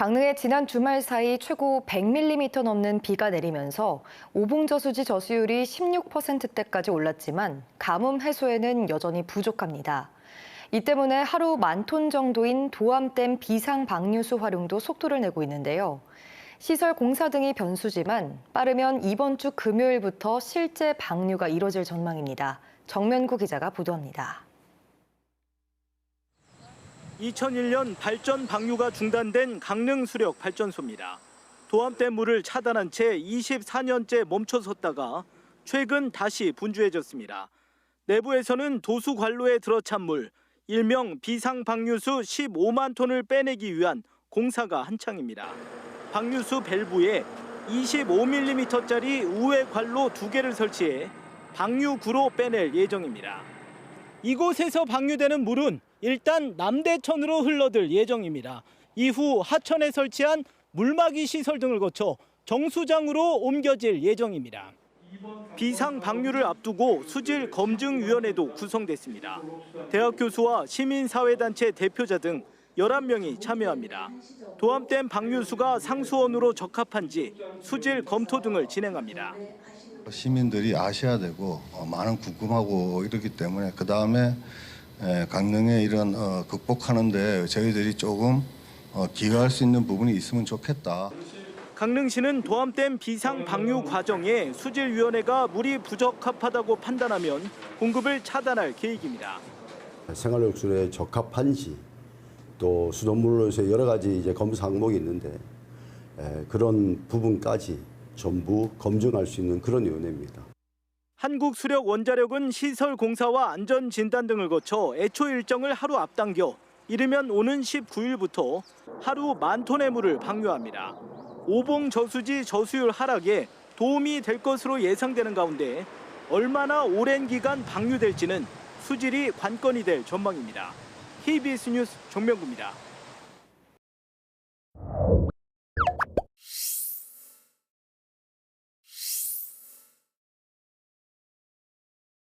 강릉에 지난 주말 사이 최고 100mm 넘는 비가 내리면서 오봉저수지 저수율이 16%대까지 올랐지만 가뭄 해소에는 여전히 부족합니다. 이 때문에 하루 만 톤 정도인 도암댐 비상 방류수 활용도 속도를 내고 있는데요. 시설 공사 등이 변수지만 빠르면 이번 주 금요일부터 실제 방류가 이뤄질 전망입니다. 정면구 기자가 보도합니다. 2001년 발전 방류가 중단된 강릉 수력 발전소입니다. 도암댐 물을 차단한 채 24년째 멈춰섰다가 최근 다시 분주해졌습니다. 내부에서는 도수 관로에 들어찬 물, 일명 비상 방류수 15만 톤을 빼내기 위한 공사가 한창입니다. 방류수 밸브에 25mm짜리 우회 관로 두 개를 설치해 방류구로 빼낼 예정입니다. 이곳에서 방류되는 물은 일단 남대천으로 흘러들 예정입니다. 이후 하천에 설치한 물막이 시설 등을 거쳐 정수장으로 옮겨질 예정입니다. 비상 방류를 앞두고 수질 검증위원회도 구성됐습니다. 대학 교수와 시민사회단체 대표자 등 11명이 참여합니다. 도암댐 방류수가 상수원으로 적합한지 수질 검토 등을 진행합니다. 시민들이 아셔야 되고 어, 많은 궁금하고 이러기 때문에 그 다음에 강릉의 이런 어, 극복하는데 저희들이 조금 어, 기여할 수 있는 부분이 있으면 좋겠다. 강릉시는 도암댐 비상 방류 과정에 수질위원회가 물이 부적합하다고 판단하면 공급을 차단할 계획입니다. 생활용수에 적합한지 또 수돗물로서 여러 가지 이제 검사 항목이 있는데 에, 그런 부분까지 전부 검증할 수 있는 그런 위원회입니다. 한국수력원자력은 시설 공사와 안전 진단 등을 거쳐 애초 일정을 하루 앞당겨 이르면 오는 19일부터 하루 만 톤의 물을 방류합니다. 오봉 저수지 저수율 하락에 도움이 될 것으로 예상되는 가운데 얼마나 오랜 기간 방류될지는 수질이 관건이 될 전망입니다. KBS 뉴스 정명구입니다.